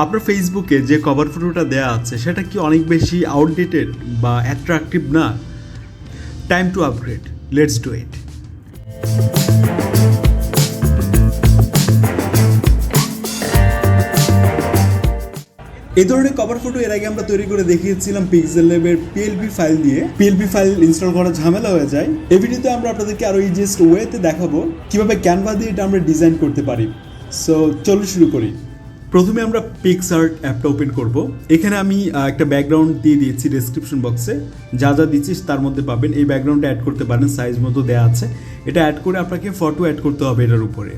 আপনার ফেসবুকে যে কভার ফটোটা দেওয়া আছে, সেটা কি অনেক বেশি আউটডেটেড বা অ্যাট্রাকটিভ না? Time to upgrade let's do it এই ধরনের কভার ফটো এর আগে আমরা তৈরি করে দেখিয়েছিলাম পিক্সেল ল্যাবের পিএলপি ফাইল দিয়ে। পিএলপি ফাইল ইনস্টল করা ঝামেলা হয়ে যায়। এই ভিডিওতে আমরা আপনাদেরকে আরও ইজিয়েস্ট ওয়েতে দেখাবো কীভাবে ক্যানভা দিয়ে এটা আমরা ডিজাইন করতে পারি। সো চলো শুরু করি। প্রথমে আমরা পিক্সার্ট অ্যাপটা ওপেন করব। এখানে আমি একটা ব্যাকগ্রাউন্ড দিয়ে দিয়েছি ডেসক্রিপশন বক্সে যা যা দিচ্ছিস তার মধ্যে পাবেন। এই ব্যাকগ্রাউন্ডটা অ্যাড করতে পারেন সাইজ মতো দেওয়া আছে। এটা অ্যাড করে আপনাকে ফটো অ্যাড করতে হবে এটার উপরে।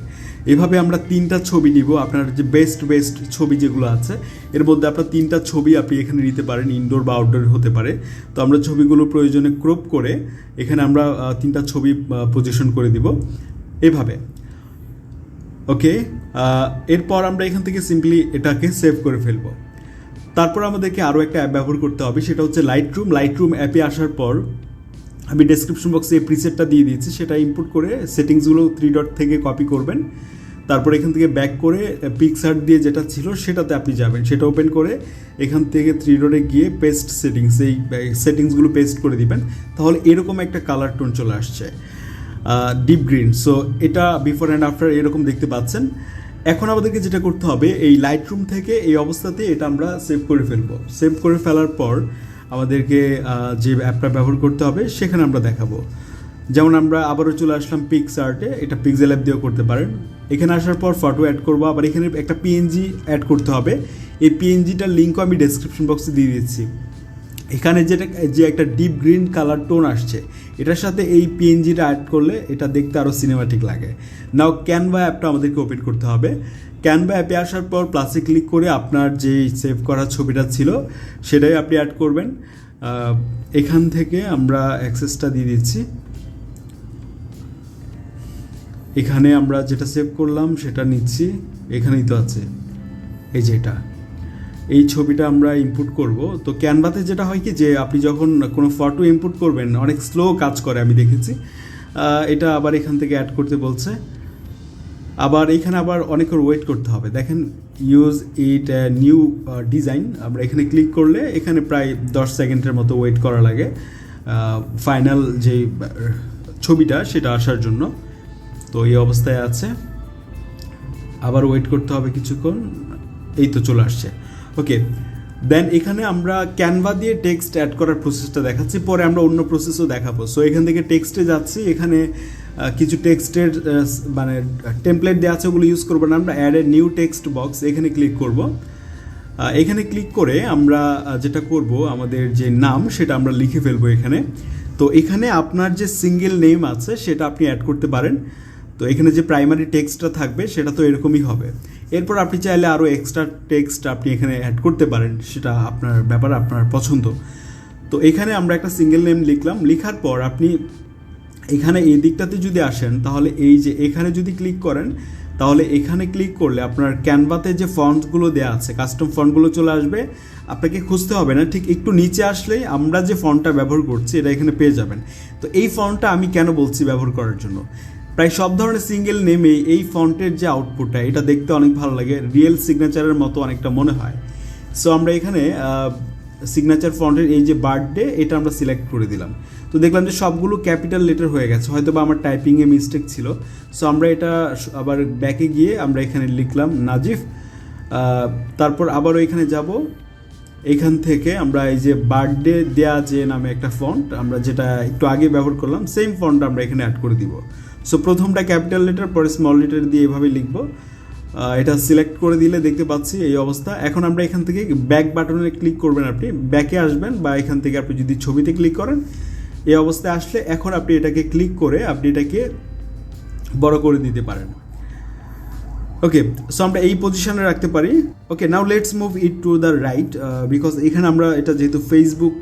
এভাবে আমরা তিনটা ছবি নিব। আপনার যে বেস্ট বেস্ট ছবি যেগুলো আছে, এর মধ্যে আপনার তিনটা ছবি আপনি এখানে নিতে পারেন। ইনডোর বা আউটডোর হতে পারে। তো আমরা ছবিগুলো প্রয়োজনে ক্রপ করে, এখানে আমরা তিনটা ছবি পজিশন করে দিব। এভাবে। ওকে এরপর আমরা এখান থেকে সিম্পলি এটাকে সেভ করে ফেলব। তারপর আমাদেরকে আরও একটা অ্যাপ ব্যবহার করতে হবে, সেটা হচ্ছে লাইট রুম লাইট রুম অ্যাপে আসার পর আমি ডেসক্রিপশন বক্সে এই প্রিসেটটা দিয়ে দিয়েছি, সেটা ইনপুট করে সেটিংসগুলো থ্রি ডট থেকে কপি করবেন। তারপর এখান থেকে ব্যাক করে পিকসার্ট দিয়ে যেটা ছিল সেটাতে আপনি যাবেন। সেটা ওপেন করে এখান থেকে থ্রি ডটে গিয়ে পেস্ট সেটিংস এই সেটিংসগুলো পেস্ট করে দিবেন। তাহলে এরকম একটা কালার টোন চলে আসছে। ডিপ গ্রিন সো এটা বিফোর অ্যান্ড আফটার এরকম দেখতে পাচ্ছেন। এখন আমাদেরকে যেটা করতে হবে, এই লাইট রুম থেকে এই অবস্থাতে এটা আমরা সেভ করে ফেলব। সেভ করে ফেলার পর আমাদেরকে যে অ্যাপটা ব্যবহার করতে হবে, সেখানে আমরা দেখাবো। যেমন আমরা আবারও চলে আসলাম পিক্স আর্টে এটা পিক্সেল অ্যাপ দিয়েও করতে পারেন। এখানে আসার পর ফটো অ্যাড করব, আবার এখানে একটা পিএনজি অ্যাড করতে হবে। এই পিএনজিটার লিঙ্কও আমি ডেসক্রিপশন বক্সে দিয়ে দিচ্ছি। এখানে যেটা, যে একটা ডিপ গ্রিন কালার টোন আসছে, এটার সাথে এই পিএনজিটা অ্যাড করলে এটা দেখতে আরও সিনেমাটিক লাগে। নাও ক্যানভা অ্যাপটা আমাদেরকে ওপেন করতে হবে। ক্যানভা অ্যাপে আসার পর প্লাসে ক্লিক করে আপনার যে সেভ করা ছবিটা ছিল, সেটাই আপনি অ্যাড করবেন। এখান থেকে আমরা অ্যাক্সেসটা দিয়ে দিচ্ছি। এখানে আমরা যেটা সেভ করলাম, সেটা নিচ্ছি। এখানেই তো আছে। এই যে এটা। এই ছবিটা আমরা ইনপুট করব। তো ক্যানভাতে যেটা হয় কি যে আপনি যখন কোনো ফটো ইনপুট করবেন, অনেক স্লো কাজ করে আমি দেখেছি। এটা আবার এখান থেকে অ্যাড করতে বলছে। আবার এখানে আবার অনেকের ওয়েট করতে হবে। দেখেন ইউজ ইট নিউ ডিজাইন আমরা এখানে ক্লিক করলে এখানে প্রায় দশ সেকেন্ডের মতো ওয়েট করা লাগে। ফাইনাল যে ছবিটা সেটা আসার জন্য। তো এই অবস্থায় আছে। আবার ওয়েট করতে হবে কিছুক্ষণ। এই তো চলে আসছে। ওকে দেন এখানে আমরা ক্যানভা দিয়ে টেক্সট অ্যাড করার প্রসেসটা দেখাচ্ছি, পরে আমরা অন্য প্রসেসও দেখাবো। সো এখান থেকে টেক্সটে যাচ্ছি, এখানে কিছু টেক্সটের মানে টেমপ্লেট দেওয়া আছে, ওগুলো ইউজ করব না। আমরা add a new text box এখানে ক্লিক করব। এখানে ক্লিক করে আমরা যেটা করব, আমাদের যে নাম, সেটা আমরা লিখে ফেলব এখানে। তো, এখানে আপনার যে সিঙ্গেল নেম আছে, সেটা আপনি অ্যাড করতে পারেন। তো, এখানে যে প্রাইমারি টেক্সটটা থাকবে, সেটা তো এরকমই হবে। এরপর আপনি চাইলে আরও এক্সট্রা টেক্সট আপনি এখানে অ্যাড করতে পারেন, সেটা আপনার ব্যাপার, আপনার পছন্দ। তো এখানে আমরা একটা সিঙ্গেল নেম লিখলাম, লেখার পর আপনি এখানে এই দিকটাতে যদি আসেন, তাহলে এই যে এখানে যদি ক্লিক করেন, তাহলে এখানে ক্লিক করলে আপনার ক্যানভাতে যে ফন্টগুলো দেওয়া আছে কাস্টম ফন্টগুলো চলে আসবে, আপনাকে খুঁজতে হবে না, ঠিক একটু নিচে আসলেই আমরা যে ফন্টটা ব্যবহার করছি, এটা এখানে পেয়ে যাবেন। তো এই ফন্টটা আমি কেন বলছি ব্যবহার করার জন্য? প্রায় সব ধরনের সিঙ্গেল নেমে এই ফন্টের যে আউটপুটটা, এটা দেখতে অনেক ভালো লাগে, রিয়েল সিগনেচারের মতো অনেকটা মনে হয়। সো আমরা এখানে সিগনেচার ফন্টের এই যে বার্থডে, এটা আমরা সিলেক্ট করে দিলাম। তো দেখলাম যে সবগুলো ক্যাপিটাল লেটার হয়ে গেছে হয়তো বা আমার টাইপিংয়ে মিস্টেক ছিল। সো আমরা এটা আবার ব্যাকে গিয়ে আমরা এখানে লিখলাম, নাজিফ। তারপর আবারও এখানে যাব। এখান থেকে আমরা এই যে বার্থডে দেয়া যে নামে একটা ফন্ট, আমরা যেটা একটু আগে ব্যবহার করলাম, সেম ফন্ট আমরা এখানে অ্যাড করে দিব। সো প্রথমটা ক্যাপিটাল লেটার পরে স্মল লেটার দিয়ে এভাবে লিখব। এটা সিলেক্ট করে দিলে দেখতে পাচ্ছি এই অবস্থা। এখন আমরা এখান থেকে ব্যাক বাটনে ক্লিক করবেন আপনি। ব্যাকে আসবেন বা এখান থেকে আপনি যদি ছবিতে ক্লিক করেন, এই অবস্থায় আসলে এখন আপনি এটাকে ক্লিক করে আপনি এটাকে বড় করে দিতে পারেন। ওকে সো আমরা এই পজিশনে রাখতে পারি। Okay now let's move it to the right because এখানে আমরা এটা যেহেতু ফেসবুক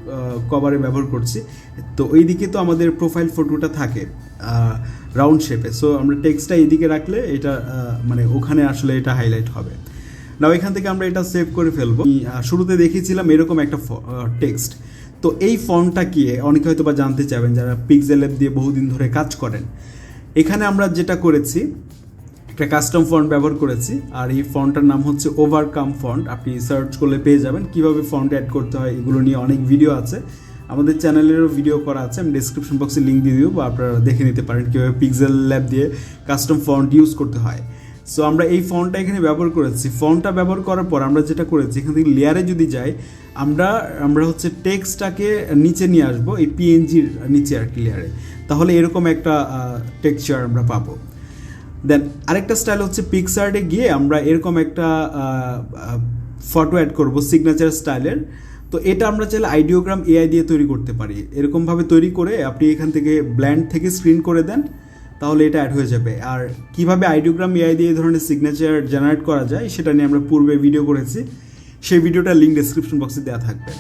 কভারে ব্যবহার করছি, তো ওই দিকে তো আমাদের প্রোফাইল ফটোটা থাকে। রাউন্ড শেপে সো আমরা টেক্সটটা এদিকে রাখলে এটা মানে ওখানে আসলে এটা হাইলাইট হবে। নাও এখান থেকে আমরা এটা সেভ করে ফেলব। শুরুতে দেখিয়েছিলাম এরকম একটা টেক্সট তো এই ফর্মটা কি, অনেকে হয়তো বা জানতে চাবেন যারা পিক্সেল অ্যাপ দিয়ে বহুদিন ধরে কাজ করেন। এখানে আমরা যেটা করেছি, একটা কাস্টম ফন্ট ব্যবহার করেছি, আর এই ফন্টটার নাম হচ্ছে ওভারকাম ফন্ট আপনি সার্চ করলে পেয়ে যাবেন। কীভাবে ফন্ট অ্যাড করতে হয়, এগুলো নিয়ে অনেক ভিডিও আছে। আমাদের চ্যানেলেরও ভিডিও করা আছে, আমি ডিসক্রিপশন বক্সে লিঙ্ক দিয়ে দিব আপনারা দেখে নিতে পারেন কীভাবে পিক্সেল ল্যাব দিয়ে কাস্টম ফন্ট ইউজ করতে হয়। সো আমরা এই ফন্টটা এখানে ব্যবহার করেছি। ফন্টটা ব্যবহার করার পর আমরা যেটা করেছি, এখান থেকে লেয়ারে যদি যাই, আমরা আমরা হচ্ছে টেক্সটটাকে নিচে নিয়ে আসব, এই পিএনজির নিচে আর কি লেয়ারে তাহলে এরকম একটা টেক্সচার আমরা পাবো। দেন আরেকটা স্টাইল হচ্ছে পিকসার্টে গিয়ে আমরা এরকম একটা ফটো অ্যাড করব সিগনেচার স্টাইলের তো এটা আমরা চাইলে আইডিওগ্রাম এআই দিয়ে তৈরি করতে পারি। এরকমভাবে তৈরি করে আপনি এখান থেকে ব্ল্যান্ড থেকে স্ক্রিন করে দেন, তাহলে এটা অ্যাড হয়ে যাবে। আর কীভাবে আইডিওগ্রাম এআই দিয়ে এই ধরনের সিগনেচার জেনারেট করা যায়, সেটা নিয়ে আমরা পূর্বে ভিডিও করেছি। সেই ভিডিওটার লিঙ্ক ডেসক্রিপশন বক্সে দেওয়া থাকবে।